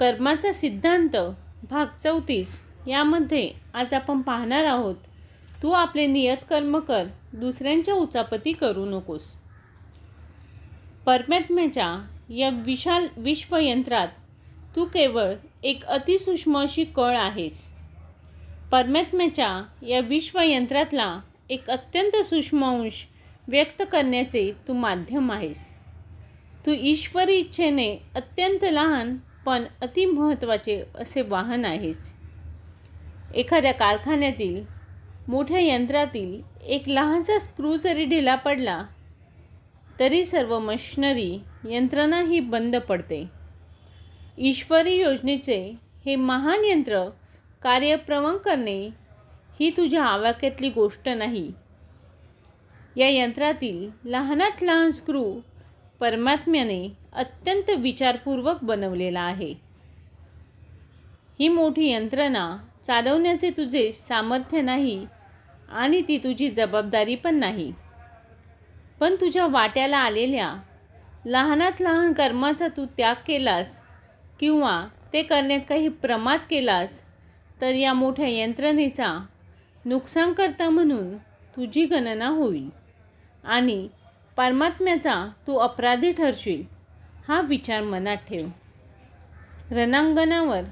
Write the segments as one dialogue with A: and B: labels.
A: कर्माचा सिद्धांत भाग चौतीस यामध्ये आज आपण पाहणार आहोत तू आपले नियत कर्म कर दुसऱ्यांच्या उचापती करू नकोस. परमात्म्याच्या या विशाल विश्वयंत्रात तू केवळ एक अतिसूक्ष्म अशी कळ आहेस. परमात्म्याच्या या विश्वयंत्रातला एक अत्यंत सूक्ष्म अंश व्यक्त करण्याचे तू माध्यम आहेस. तू ईश्वरी इच्छेने अत्यंत लहान पण अतिमहत्त्वाचे असे वाहन आहेच. एखाद्या कारखान्यातील मोठ्या यंत्रातील एक लहानसा स्क्रू जरी ढिला पडला तरी सर्व मशिनरी यंत्रणा ही बंद पडते. ईश्वरी योजनेचे हे महान यंत्र कार्यप्रवण करणे ही तुझ्या आवाक्यातली गोष्ट नाही. या यंत्रातील लहानात लहान स्क्रू परमात्म्याने अत्यंत विचारपूर्वक बनवलेला आहे. ही मोठी यंत्रणा चालवण्याचे तुझे सामर्थ्य नाही आणि ती तुझी जबाबदारी पण नाही. पण तुझ्या वाट्याला आलेल्या लहानात लहान कर्माचा तू त्याग केलास किंवा ते करण्यात काही प्रमाद केलास तर या मोठ्या यंत्रणेचा नुकसानकर्ता म्हणून तुझी गणना होईल आणि परमात्म्याचा तू अपराधी ठरशील. हा विचार मनात ठेव. रणांगणावर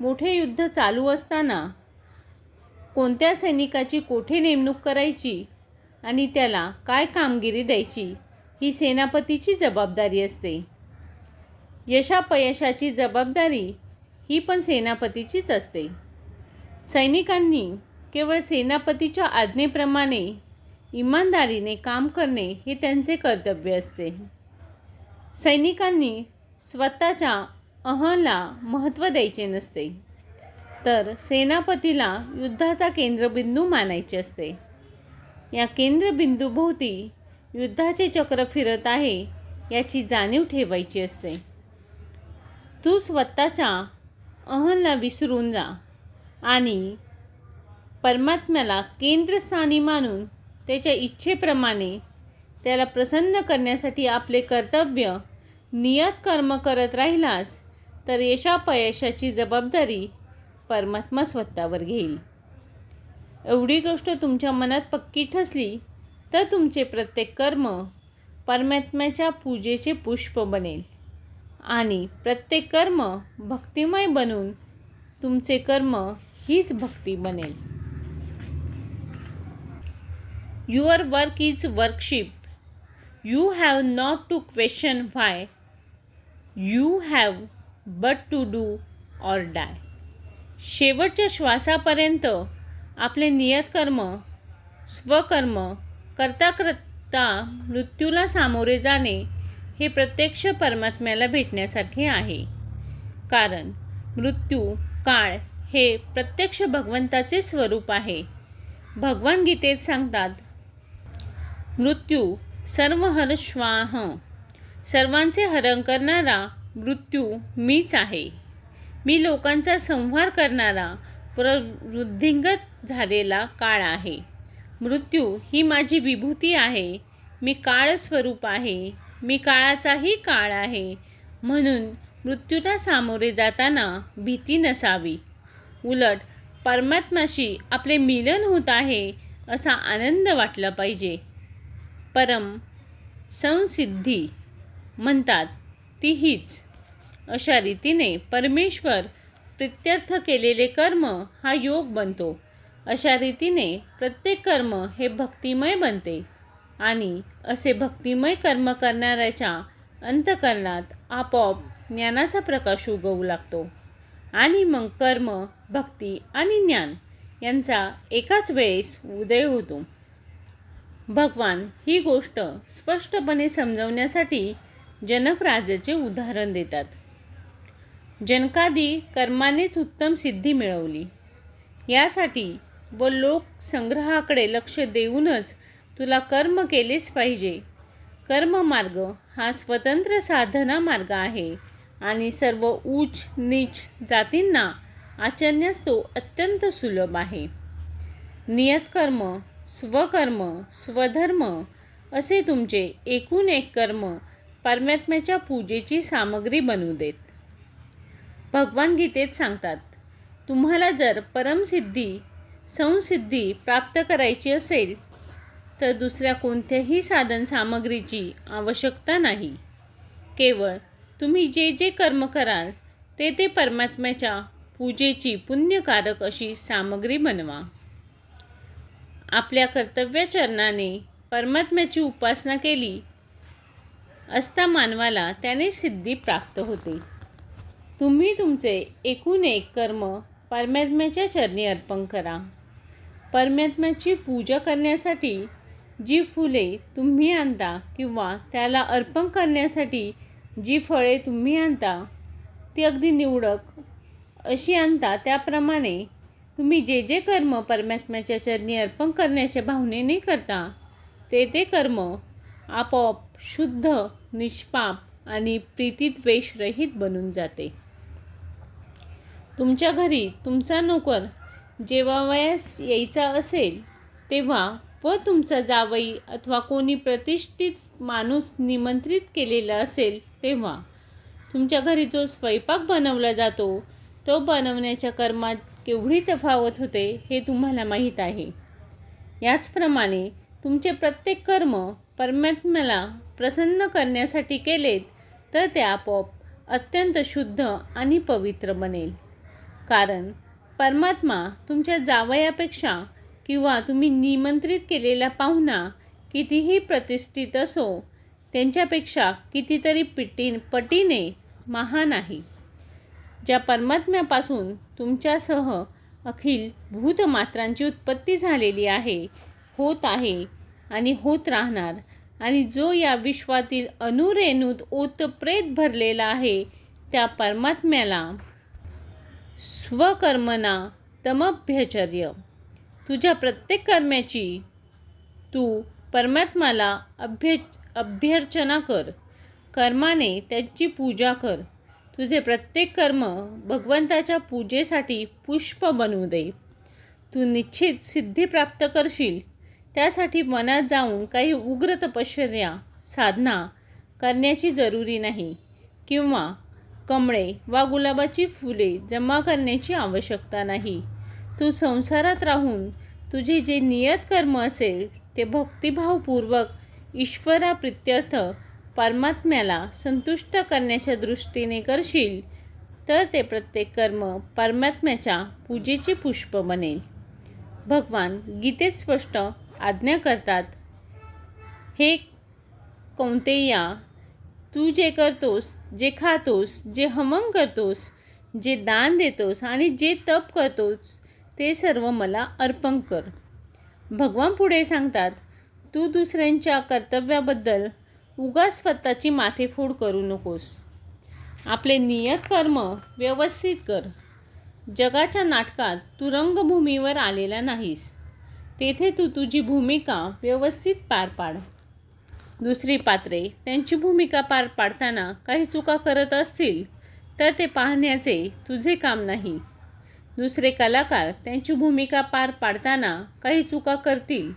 A: मोठे युद्ध चालू असताना कोणत्या सैनिकाची कोठे नेमणूक करायची आणि त्याला काय कामगिरी द्यायची ही सेनापतीची जबाबदारी असते. यशापयशाची जबाबदारी ही पण सेनापतीचीच असते. सैनिकांनी केवळ सेनापतीच्या आज्ञेप्रमाणे इमानदारीने काम करणे हे त्यांचे कर्तव्य असते. सैनिकांनी स्वतःच्या अहला महत्त्व द्यायचे नसते. तर सेनापतीला युद्धाचा केंद्रबिंदू मानायचे असते. या केंद्रबिंदूभोवती युद्धाचे चक्र फिरत आहे याची जाणीव ठेवायची असते. तू स्वतःच्या अहलला विसरून जा आणि परमात्म्याला केंद्रस्थानी मानून त्याच्या इच्छेप्रमाणे त्याला प्रसन्न करण्यासाठी आपले कर्तव्य नियत कर्म करत राहिलास तर यशापयशाची जबाबदारी परमात्मा स्वतःवर घेईल. एवढी गोष्ट तुमच्या मनात पक्की ठसली तर तुमचे प्रत्येक कर्म परमात्म्याच्या पूजेचे पुष्प बनेल. आणि प्रत्येक कर्म भक्तिमय बनून तुमचे कर्म हीच भक्ती बनेल. Your work is worship you have not to question why you have but to do or die. शेवटच्या श्वासापर्यंत आपले नियतकर्म स्वकर्म करता करता मृत्यूला सामोरे जाणे हे प्रत्यक्ष परमात्म्याला भेटण्यासारखे आहे. कारण मृत्यू काळ हे प्रत्यक्ष भगवंताचे स्वरूप आहे. भगवान गीतेत सांगतात मृत्यू सर्व हरश्वाह सर्वांचे हरण करणारा मृत्यू मीच आहे. मी लोकांचा संहार करणारा प्रवृद्धिंगत झालेला काळ आहे. मृत्यू ही माझी विभूती आहे. मी काळस्वरूप आहे. मी काळाचाही काळ आहे. म्हणून मृत्यूला सामोरे जाताना भीती नसावी. उलट परमात्माशी आपले मिलन होत आहे असा आनंद वाटला पाहिजे. परम संसिद्धी. म्हणतात ती हीच अशा रीतीने परमेश्वर प्रित्यर्थ केलेले कर्म हा योग बनतो. अशा रीतीने प्रत्येक कर्म हे भक्तिमय बनते आणि असे भक्तिमय कर्म करणाऱ्याच्या अंतकरणात आपोआप ज्ञानाचा प्रकाश उगवू लागतो आणि मग कर्म भक्ती आणि ज्ञान यांचा एकाच वेळेस उदय होतो. भगवान ही गोष्ट स्पष्टपणे समजवण्यासाठी जनकराजाचे उदाहरण देतात. जनकादी कर्मानेच उत्तम सिद्धी मिळवली. यासाठी व लोकसंग्रहाकडे लक्ष देऊनच तुला कर्म केलेच पाहिजे. कर्ममार्ग हा स्वतंत्र साधना मार्ग आहे आणि सर्व उच्च नीच जातींना आचरण्यास तो अत्यंत सुलभ आहे. नियतकर्म स्वकर्म स्वधर्म असे तुमचे एकूण एक कर्म परमात्म्याच्या पूजेची सामग्री बनवू देत. भगवान गीतेत सांगतात तुम्हाला जर परमसिद्धी संसिद्धी प्राप्त करायची असेल तर दुसऱ्या कोणत्याही साधन सामग्रीची आवश्यकता नाही. केवळ तुम्ही जे जे कर्म कराल ते ते परमात्म्याच्या पूजेची पुण्यकारक अशी सामग्री बनवा. आपल्या कर्तव्यचरणाने परमात्म्याची उपासना केली असता मानवाला त्याने सिद्धी प्राप्त होते. तुम्ही तुमचे एकूण एक कर्म परमात्म्याच्या चरणी अर्पण करा. परमात्म्याची पूजा करण्यासाठी जी फुले तुम्ही आणता किंवा त्याला अर्पण करण्यासाठी जी फळे तुम्ही आणता ती अगदी निवडक अशी आणता त्याप्रमाणे तुम्ही जे जे कर्म परमात्म्याच्या चरणी अर्पण करण्याच्या भावनेने करता ते ते कर्म आपोआप शुद्ध निष्पाप आणि प्रीतीद्वेषरहित बनून जाते. तुमच्या घरी तुमचा नोकर जेव्हा वयास यायचा असेल तेव्हा व तुमचा जावई अथवा कोणी प्रतिष्ठित माणूस निमंत्रित केलेला असेल तेव्हा तुमच्या घरी जो स्वयंपाक बनवला जातो तो बनवण्याच्या कर्मात केवढी तफावत होते हे तुम्हाला माहीत आहे. याचप्रमाणे तुमचे प्रत्येक कर्म परमात्म्याला प्रसन्न करण्यासाठी केलेत तर ते आपोआप अत्यंत शुद्ध आणि पवित्र बनेल. कारण परमात्मा तुमच्या जावयापेक्षा किंवा तुम्ही निमंत्रित केलेला पाहुणा कितीही प्रतिष्ठित असो त्यांच्यापेक्षा कितीतरी पिटी पटीने महान आहे. ज्या परमात्म्यापासून तुमच्यासह अखिल भूतमात्रांची उत्पत्ती झालेली आहे होत आहे आणि होत राहणार. आणि जो या विश्वातील अनुरेणूत ओतप्रेत भरलेला आहे त्या परमात्म्याला स्वकर्मना तमभ्यचर्य. तुझ्या प्रत्येक कर्माची तू परमात्माला अभ्य अभ्यर्चना कर. कर्माने त्याची पूजा कर. तुझे प्रत्येक कर्म भगवंताच्या पूजेसाठी पुष्प बनवू दे. तू निश्चित सिद्धी प्राप्त करशील. त्यासाठी मनात जाऊन काही उग्र तपश्चर्या साधना करण्याची जरुरी नाही किंवा कमळे वा गुलाबाची फुले जमा करण्याची आवश्यकता नाही. तू संसारात राहून तुझे जे नियत कर्म असेल ते भक्तिभावपूर्वक ईश्वराप्रित्यर्थ परमात्म्याला संतुष्ट करण्याच्या दृष्टीने करशील तर ते प्रत्येक कर्म परमात्म्याच्या पूजेचे पुष्प बनेल. भगवान गीतेत स्पष्ट आज्ञा करतात. हे कोणतेया तू जे करतोस जे खातोस जे हमंग करतोस जे दान देतोस आणि जे तप करतोस ते सर्व मला अर्पण कर. भगवान पुढे सांगतात तू दुसऱ्यांच्या कर्तव्याबद्दल उगा स्वतःची माथेफोड करू नकोस. आपले नियत कर्म व्यवस्थित कर. जगाच्या नाटकात तू रंगभूमीवर आलेला नाहीस. तेथे तू तुझी भूमिका व्यवस्थित पार पाड. दुसरी पात्रे त्यांची भूमिका पार पाडताना काही चुका करत असतील तर ते पाहण्याचे तुझे काम नाही. दुसरे कलाकार त्यांची भूमिका पार पाडताना काही चुका करतील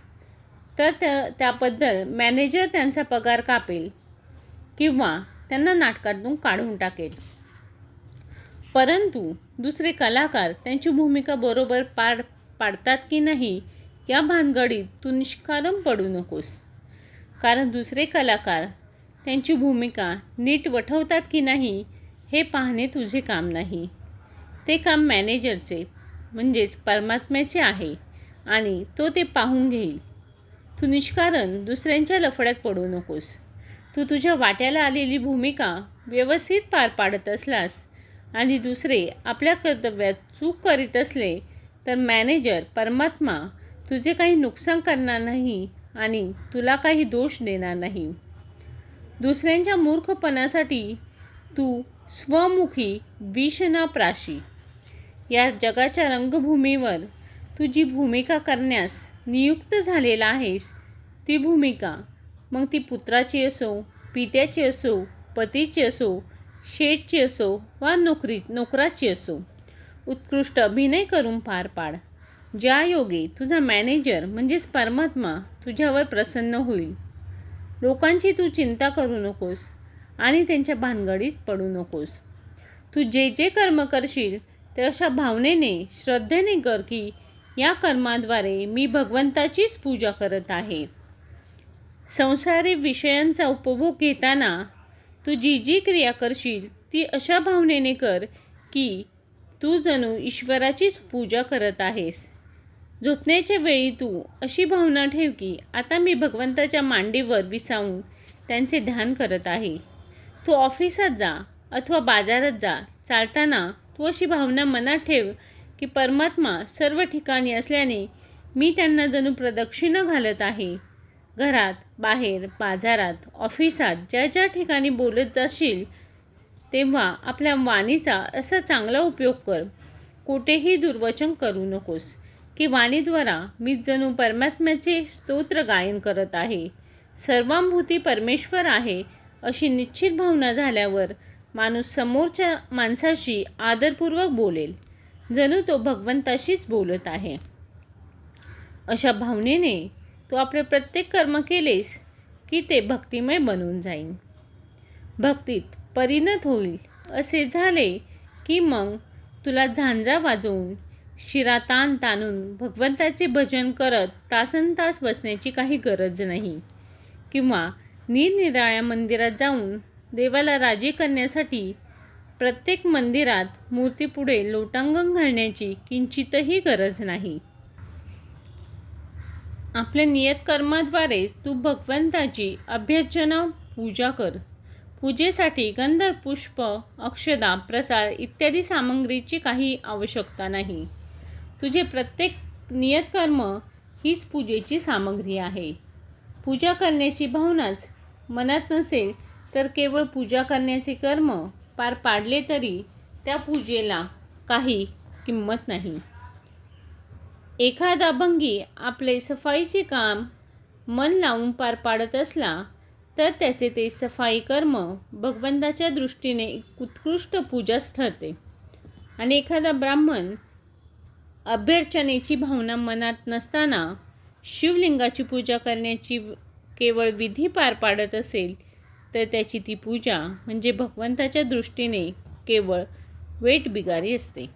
A: तर त्या त्याबद्दल मॅनेजर त्यांचा पगार कापेल किंवा त्यांना नाटकातून काढून टाकेल. परंतु दुसरे कलाकार त्यांची भूमिका बरोबर पार पाडतात की नाही या भानगडीत तू निष्कारण पडू नकोस. कारण दुसरे कलाकार त्यांची भूमिका नीट वठवतात की नाही हे पाहणे तुझे काम नाही. ते काम मॅनेजरचे म्हणजेच परमात्म्याचे आहे आणि तो ते पाहून घेईल. तू निष्कारण दुसऱ्यांच्या लफड्यात पडू नकोस. तू तुझ्या वाट्याला आलेली भूमिका व्यवस्थित पार पाडत असलास आणि दुसरे आपल्या कर्तव्यात चूक करीत असले तर मॅनेजर परमात्मा तुझे काही नुकसान करणार नाही आणि तुला काही दोष देणार नाही. दुसऱ्यांच्या मूर्खपणासाठी तू स्वमुखी विषना प्राशी या जगाच्या रंगभूमीवर तुझी भूमिका करण्यास नियुक्त झालेला आहेस ती भूमिका मग ती पुत्राची असो पित्याची असो पतीची असो शेठची असो वा नोकरी नोकराची असो. उत्कृष्ट अभिनय करून पार पाड. ज्या योगे तुझा मॅनेजर म्हणजेच परमात्मा तुझ्यावर प्रसन्न होईल. लोकांची तू चिंता करू नकोस आणि त्यांच्या भानगडीत पडू नकोस. तू जे जे कर्म करशील ते अशा भावनेने श्रद्धेने कर की या कर्माद्वारे मी भगवंताचीच पूजा करत आहे. संसारी विषयांचा उपभोग घेताना तू जी जी क्रिया करशील ती अशा भावनेने कर की तू जणू ईश्वराचीच पूजा करत आहेस. झोपण्याच्या वेळी तू अशी भावना ठेव की आता मी भगवंताच्या मांडीवर विसावून त्यांचे ध्यान करत आहे. तू ऑफिसात जा अथवा बाजारात जा चालताना तू अशी भावना मनात ठेव की परमात्मा सर्व ठिकाणी असल्याने मी त्यांना जणू प्रदक्षिणा घालत आहे. घरात बाहेर बाजारात ऑफिसात ज्या ज्या ठिकाणी बोलत जाशील तेव्हा आपल्या वाणीचा असा चांगला उपयोग कर. कुठेही दुर्वचन करू नकोस. की वाणीद्वारा मी जणू परमात्म्याचे स्तोत्र गायन करत आहे. सर्वांभूती परमेश्वर आहे अशी निश्चित भावना झाल्यावर माणूस समोरच्या माणसाशी आदरपूर्वक बोलेल. जणू तो भगवंताशीच बोलत आहे. अशा भावनेने तू आपले प्रत्येक कर्म केलेस की ते भक्तिमय बनून जाईल भक्तीत परिणत होईल असे झाले की मग तुला झांजा वाजवून शिरा ताण ताणून भगवंताचे भजन करत तासन तास बसण्याची काही गरज नाही. किंवा निरनिराळ्या मंदिरात जाऊन देवाला राजी करण्यासाठी प्रत्येक मंदिरात मूर्तीपुढे लोटांगण घालण्याची किंचितही गरज नाही. आपल्या नियतकर्माद्वारेच तू भगवंताची अभ्यर्चना पूजा कर. पूजेसाठी गंध पुष्प अक्षदा प्रसाद इत्यादी सामग्रीची काही आवश्यकता नाही. तुझे प्रत्येक नियतकर्म हीच पूजेची सामग्री आहे. पूजा करण्याची भावनाच मनात नसेल तर केवळ पूजा करण्याचे कर्म पार पाडले तरी त्या पूजेला काही किंमत नाही. एखादा भंगी आपले सफाईचे काम मन लावून पार पाडत असला तर त्याचे ते सफाई कर्म भगवंताच्या दृष्टीने एक उत्कृष्ट पूजाच ठरते. आणि एखादा ब्राह्मण अभ्यर्चनेची भावना मनात नसताना शिवलिंगाची पूजा करण्याची केवळ विधी पार पाडत असेल तर त्याची ती पूजा म्हणजे भगवंताच्या दृष्टीने केवळ वेट बिगारी असते.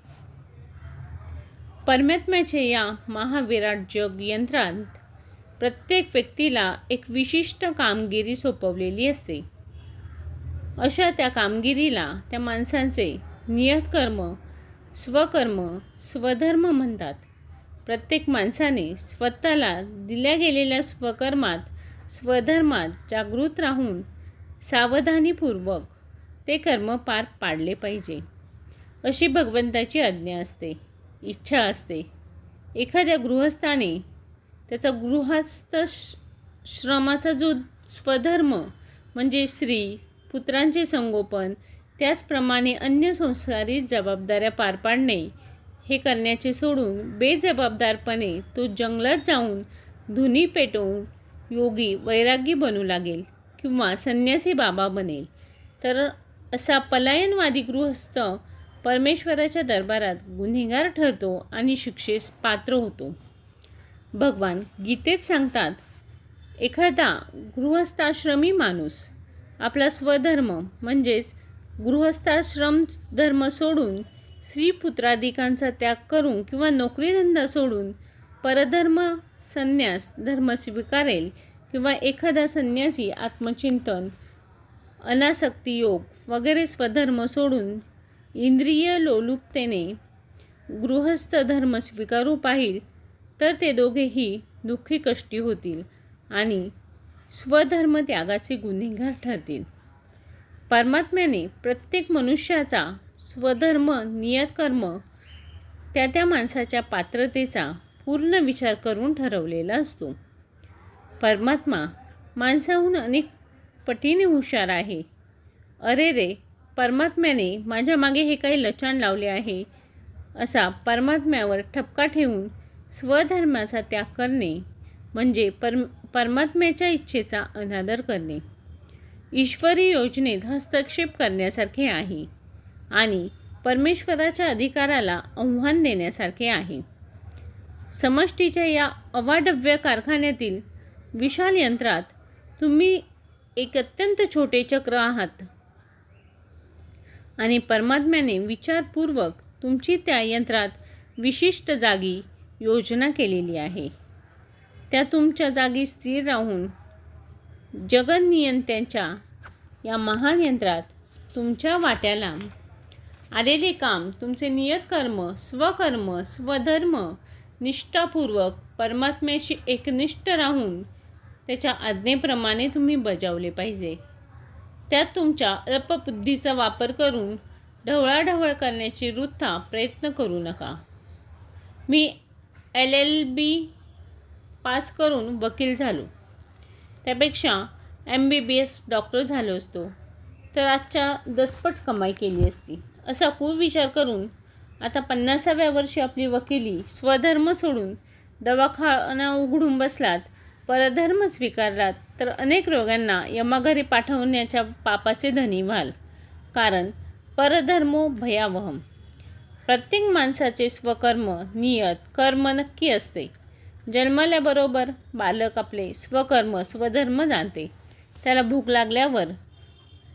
A: परमात्म्याचे या महाविराट जग यंत्रात प्रत्येक व्यक्तीला एक विशिष्ट कामगिरी सोपवलेली असते. अशा त्या कामगिरीला त्या माणसांचे नियतकर्म स्वकर्म स्वधर्म म्हणतात. प्रत्येक माणसाने स्वतःला दिल्या गेलेल्या स्वकर्मात स्वधर्मात जागृत राहून सावधानीपूर्वक ते कर्म पार पाडले पाहिजे. अशी भगवंताची आज्ञा असते इच्छा असते. एखाद्या गृहस्थाने त्याचा गृहस्थ श्रमाचा जो स्वधर्म म्हणजे स्त्री पुत्रांचे संगोपन त्याचप्रमाणे अन्य संस्कारी जबाबदाऱ्या पार पाडणे. हे करण्याचे सोडून बेजबाबदारपणे तो जंगलात जाऊन धुनी पेटवून योगी वैरागी बनू लागेल किंवा संन्यासी बाबा बनेल. तर असा पलायनवादी गृहस्थ परमेश्वराच्या दरबारात गुन्हेगार ठरतो आणि शिक्षेस पात्र होतो. भगवान गीतेत सांगतात एखादा गृहस्थाश्रमी माणूस आपला स्वधर्म म्हणजेच गृहस्थाश्रम धर्म सोडून स्त्रीपुत्राधिकांचा त्याग करून किंवा नोकरीधंदा सोडून परधर्म संन्यास धर्म स्वीकारेल किंवा एखादा संन्यासी आत्मचिंतन अनासक्ती योग वगैरे स्वधर्म सोडून इंद्रिय लोलुपतेने गृहस्थ धर्म स्वीकारू पाहिल तर ते दोघेही दुःखी कष्टी होतील आणि स्वधर्म त्यागाचे गुन्हेगार ठरतील. परमात्म्याने प्रत्येक मनुष्याचा स्वधर्म नियतकर्म त्या त्या माणसाच्या पात्रतेचा पूर्ण विचार करून ठरवलेला असतो. परमात्मा माणसाहून अनेक पटीने हुशार आहे. अरे रे परमात्म्याने माझ्या मागे हे काही लचाण लावले आहे. असा परमात्म्यावर ठपका ठेवून स्वधर्माचा त्याग करणे म्हणजे परम परमात्म्याच्या इच्छेचा अनादर करणे. ईश्वरी योजनेत हस्तक्षेप करण्यासारखे आहे आणि परमेश्वराच्या अधिकाराला आव्हान देण्यासारखे आहे. समष्टीच्या या अवाढव्य कारखान्यातील विशाल यंत्रात तुम्ही एक अत्यंत छोटे चक्र आहात आणि परमात्म्याने विचारपूर्वक तुमची त्या यंत्रात विशिष्ट जागी योजना केलेली आहे. त्या तुमच्या जागी स्थिर राहून जगनियंत्यांच्या या महान यंत्रात तुमच्या वाट्याला आलेले काम तुमचे नियतकर्म स्वकर्म स्वधर्म निष्ठापूर्वक परमात्म्याशी एकनिष्ठ राहून त्याच्या आज्ञेप्रमाणे तुम्ही बजावले पाहिजे. त्यात तुमच्या अल्पबुद्धीचा वापर करून ढवळाढवळ करण्याची वृत्ता प्रयत्न करू नका. मी एल एल बी पास करून वकील झालो. त्यापेक्षा M B B S doctor झालो असतो. तर आजच्या दसपट कमाई केली असती. असा खूप विचार करून आता पन्नासाव्या वर्षी आपली वकिली स्वधर्म सोडून दवाखाना उघडून बसलात परधर्म स्वीकारलात तर अनेक रोगांना यमाघरी पाठवण्याच्या पापाचे धनी व्हाल. कारण परधर्मो भयावहम. प्रत्येक माणसाचे स्वकर्म नियत कर्म नक्की असते. जन्मल्याबरोबर बालक आपले स्वकर्म स्वधर्म जाणते. त्याला भूक लागल्यावर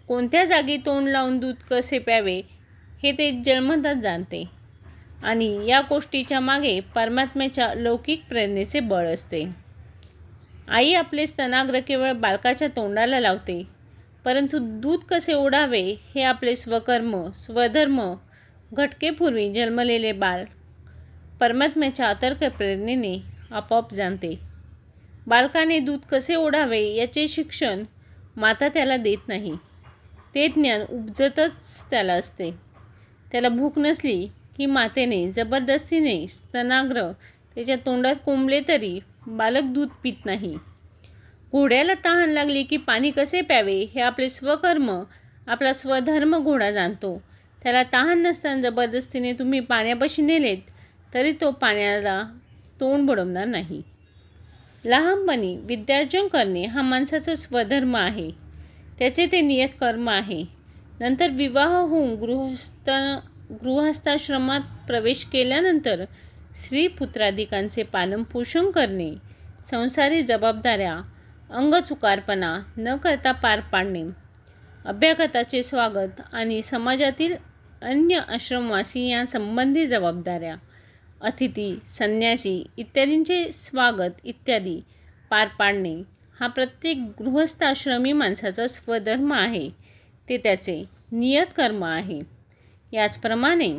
A: कोणत्या जागी तोंड लावून दूध कसे प्यावे हे ते जन्मतच जाणते आणि या गोष्टीच्या मागे परमात्म्याच्या लौकिक प्रेरणेचे बळ असते. आई आपले स्तनाग्र केवळ बालकाच्या तोंडाला लावते परंतु दूध कसे ओढावे हे आपले स्वकर्म स्वधर्म घटकेपूर्वी जन्मलेले बाळ परमात्म्याच्या अतर्क प्रेरणेने आपोआप जाणते. बालकाने दूध कसे ओढावे याचे शिक्षण माता त्याला देत नाही. ते ज्ञान उपजतच त्याला असते. त्याला भूक नसली की मातेने जबरदस्तीने स्तनाग्र त्याच्या तोंडात कोंबले तरी बालक दूध पित नाही. घोड्याला तहान लागली की पाणी कसे प्यावे हे आपले स्वकर्म आपला स्वधर्म घोडा जाणतो. त्याला तहान नसताना जबरदस्तीने तुम्ही पाण्यापाशी नेलेत तरी तो पाण्याला तोंड बुडवणार नाही. लहानपणी विद्यार्जन करणे हा माणसाचा स्वधर्म आहे. त्याचे ते नियत कर्म आहे. नंतर विवाह होऊन गृहस्थ गृहस्थाश्रमात प्रवेश केल्यानंतर स्त्री पुत्राधिकांचे पालनपोषण करणे संसारी जबाबदाऱ्या अंगचुकारपणा न करता पार पाडणे अभ्यागताचे स्वागत आणि समाजातील अन्य आश्रमवासी जबाबदाऱ्या. अतिथी संन्यासी इत्यादींचे स्वागत इत्यादी पार पाडणे हा प्रत्येक गृहस्थाश्रमी माणसाचा स्वधर्म आहे. ते त्याचे नियत कर्म आहे. याचप्रमाणे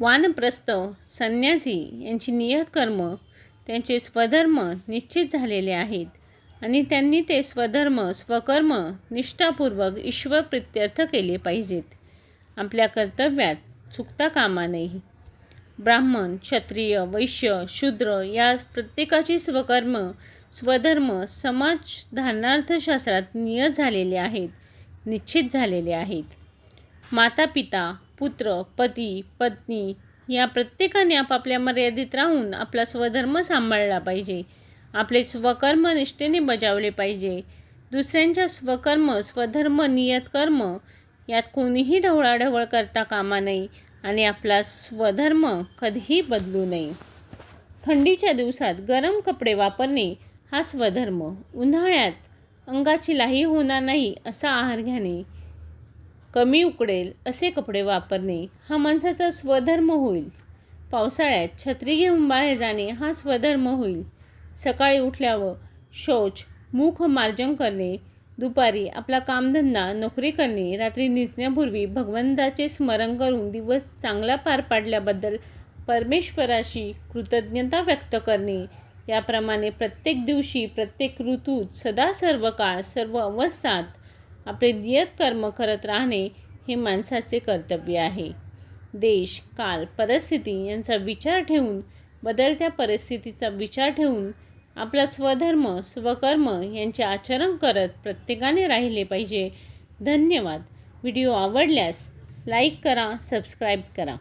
A: वानप्रस्थ संन्यासी यांची नियत कर्म त्यांचे स्वधर्म निश्चित झालेले आहेत आणि त्यांनी ते स्वधर्म स्वकर्म निष्ठापूर्वक ईश्वर प्रित्यर्थ केले पाहिजेत. आपल्या कर्तव्यात चुकता कामा नये. ब्राह्मण क्षत्रिय वैश्य शूद्र या प्रत्येकाची स्वकर्म स्वधर्म समाज धारणार्थशास्त्रात नियत झालेले आहेत निश्चित झालेले आहेत. माता पिता पुत्र पती पत्नी या प्रत्येकाने आपापल्या मर्यादित राहून आपला स्वधर्म सांभाळला पाहिजे. आपले स्वकर्म निष्ठेने बजावले पाहिजे. दुसऱ्यांच्या स्वकर्म स्वधर्म नियतकर्म यात कोणीही ढवळाढवळ करता कामा नये. आणि आपला स्वधर्म कधीही बदलू नये. थंडीच्या दिवसात गरम कपडे वापरणे हा स्वधर्म. उन्हाळ्यात अंगाची लाही होणार नाही असा आहार घेणे कमी उकडेल असे कपडे वापरणे हा माणसाचा स्वधर्म होईल. पावसाळ्यात छत्री घेऊन बाहेर जाणे हा स्वधर्म होईल. सकाळी उठल्यावर शौच मुख मार्जन करणे दुपारी आपला कामधंदा नोकरी करणे रात्री निजण्यापूर्वी भगवंताचे स्मरण करून दिवस चांगला पार पाडल्याबद्दल परमेश्वराशी कृतज्ञता व्यक्त करणे. याप्रमाणे प्रत्येक दिवशी प्रत्येक ऋतूत सदा सर्व काळ सर्व अवस्थात आपले नियत कर्म करत राहणे हे माणसाचे कर्तव्य आहे. देश काल परिस्थिती यांचा विचार ठेवून बदलत्या परिस्थितीचा विचार ठेवून आपला स्वधर्म स्वकर्म यांचे आचरण करत प्रत्येकाने राहिले पाहिजे. धन्यवाद. व्हिडिओ आवडल्यास लाईक करा सबस्क्राईब करा.